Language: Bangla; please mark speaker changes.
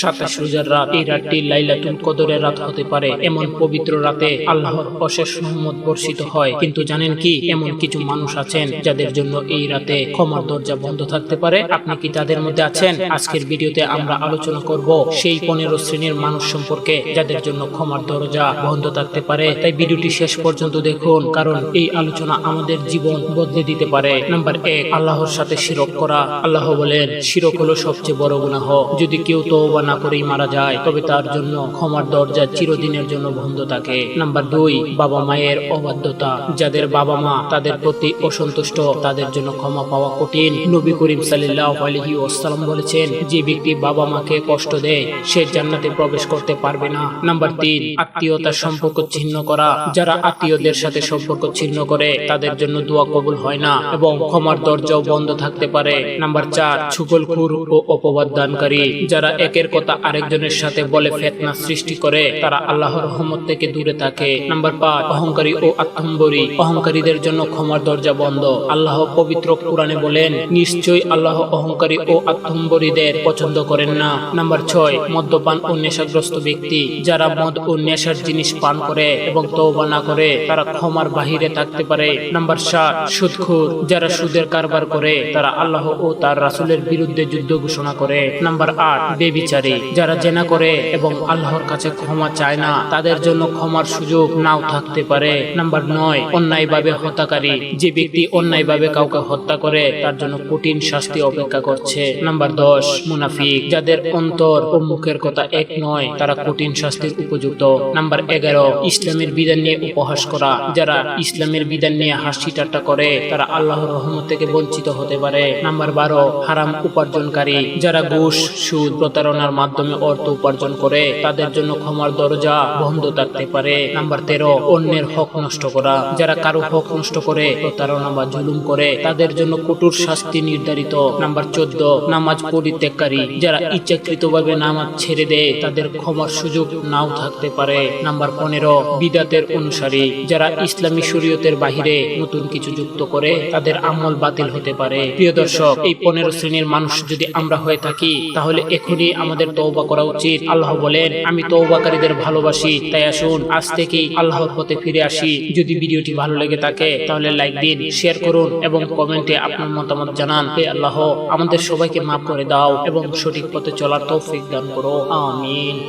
Speaker 1: সাতাশ রোজার রাত, এই রাতটি লাইলাতুল কদরের রাত হতে পারে। এমন পবিত্র রাতে আল্লাহর অশেষ রহমত বর্ষিত হয়। কিন্তু জানেন কি, এমন কিছু মানুষ আছেন যাদের জন্য এই রাতে ক্ষমার দরজা বন্ধ থাকতে পারে? আপনি কি তাদের মধ্যে আছেন? আজকের ভিডিওতে আমরা আলোচনা করব সেই পনেরো শ্রেণির মানুষ সম্পর্কে যাদের জন্য ক্ষমার দরজা বন্ধ থাকতে পারে। তাই ভিডিওটি শেষ পর্যন্ত দেখুন, কারণ এই আলোচনা আমাদের জীবন বদলে দিতে পারে। নাম্বার এক, আল্লাহর সাথে শিরক করা। আল্লাহ বলেন, শিরক হলো সবচেয়ে বড় গুনাহ। যদি কেউ তওবা না করেই মারা যায়, তবে তার জন্য ক্ষমার দরজা চিরদিনের জন্য বন্ধ থাকে। নাম্বার দুই, বাবা মায়ের অবাধ্যতা। যাদের বাবা মা তাদের প্রতি অসন্তুষ্ট, তাদের জন্য ক্ষমা পাওয়া কঠিন। নবী করিম সাল্লাল্লাহু আলাইহি ওয়াসাল্লাম বলেছেন, যে ব্যক্তি বাবা মাকে কষ্ট দেয়, সে জান্নাতে প্রবেশ করতে পারবে না। নাম্বার তিন, আত্মীয়তার সম্পর্ক ছিন্ন করা। যারা আত্মীয়দের সাথে সম্পর্ক ছিন্ন করে, তাদের জন্য দোয়া কবুল হয় না এবং ক্ষমার দরজাও বন্ধ থাকতে পারে। নাম্বার চার ছুকলখুর ও অপবাদ দানকারী। যারা একের কথা আরেকজনের সাথে বলে ফেতনা সৃষ্টি করে, তারা আল্লাহর রহমত থেকে দূরে থাকে। নাম্বার পাঁচ, অহংকারী ও আত্মম্বরী অহংকারীদের জন্য ক্ষমার দরজা বন্ধ। আল্লাহ পবিত্র কোরআনে বলেন, নিশ্চয়ই আল্লাহ অহংকারী ও আত্মম্বরীদের পছন্দ করেন না। নাম্বার ছয়, মদ্যপান ও নেশাগ্রস্ত ব্যক্তি। যারা মদ ও নেশার জিনিস পান করে এবং তওবা না করে, তারা ক্ষমার বাহিরে থাকতে পারে। নাম্বার সাত, সুদখোর। যারা সুদের কারবার করে, তারা আল্লাহ ও তার রাসুলের বিরুদ্ধে যুদ্ধ ঘোষণা করে। নাম্বার আট, বেবিচারী। যারা জেনা করে এবং আল্লাহর কাছে ক্ষমা চায় না, তাদের জন্য ক্ষমার সুযোগ নাও থাকতে পারে। নাম্বার নয়, অন্যায়ভাবে হত্যাকারী। যে ব্যক্তি অন্যায়ভাবে কাউকে হত্যা করে, তার জন্য কঠিন শাস্তি অপেক্ষা করছে। নাম্বার দশ, মুনাফিক। যাদের অন্তর ও মুখের কথা এক নয়, তারা কঠিন শাস্তির উপযুক্ত। নাম্বার এগারো, ইসলামের বিধান নিয়ে উপহাস করা। যারা ইসলামের বিধান নিয়ে হাসি ঠাট্টা করে, তারা আল্লাহর রহমত থেকে বঞ্চিত হতে পারে। নাম্বার বারো, হারাম উপার্জনকারী। যারা ঘুষ, সুদ, প্রতারণার মাধ্যমে অর্থ উপার্জন করে তাদের জন্য ক্ষমার দরজা বন্ধ থাকতে পারে। নাম্বার তেরো, অন্যের হক নষ্ট করা। যারা কারও হক নষ্ট করে প্রতারণা বা জুলুম করে, তাদের জন্য কঠোর শাস্তি নির্ধারিত। নাম্বার চোদ্দ, নামাজ পরিত্যাগকারী। যারা ইচ্ছাকৃতভাবে নামাজ ছেড়ে দেয়, তাদের ক্ষমার সুযোগ নাও থাকতে পারে। নাম্বার পনেরো, বিদাতের অনুসারী। যারা ইসলামী শরীয়তের বাহিরে নতুন কিছু যুক্ত করে, তাদের আমল বাতিল হতে পারে। প্রিয় দর্শক, এই পনেরো শ্রেণির মানুষ যদি আমরা হয়ে থাকি, তাহলে এখনই আমাদের তওবা করা উচিত। আল্লাহ বলেন, আমি তৌবাকারীদের ভালোবাসি, তাই আসুন, আজ থেকেই আল্লাহর পথে ফিরে আসি। যদি ভিডিওটি ভালো লেগে থাকে, তাহলে লাইক দিন, শেয়ার করুন এবং কমেন্টে আপনার মতামত জানান। হে আল্লাহ, আমাদের সবাইকে মাফ করে দাও এবং সঠিক পথে চলার তৌফিক দান করো। আমিন।